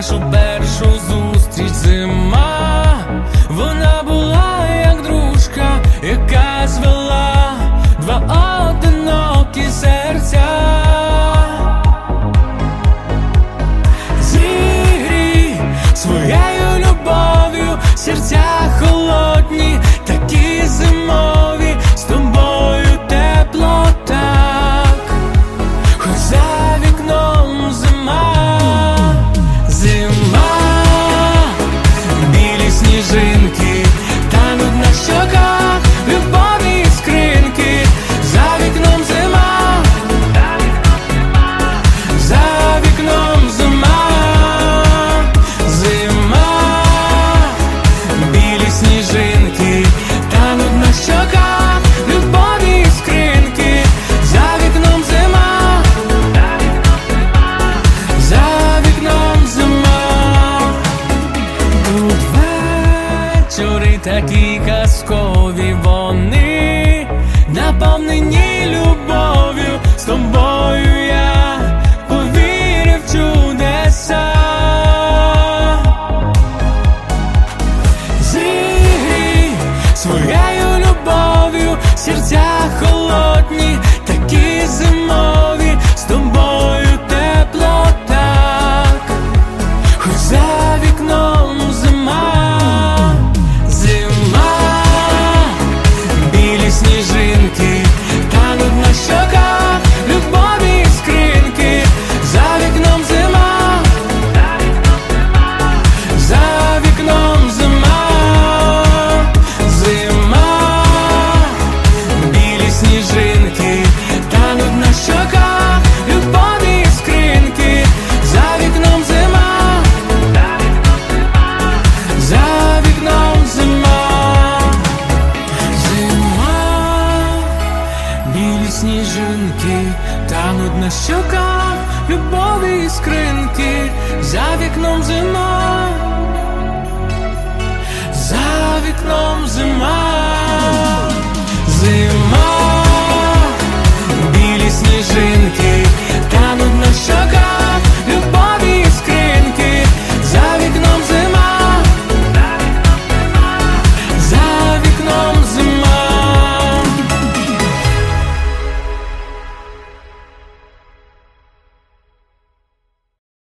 arranjo сніжинки. такі казкові вони, наповнені любов'ю з тобою я повірив в чудеса. Своєю любов'ю серця. будинки, та нудна щоках любові іскринки, за вікном зима, за вікном зима.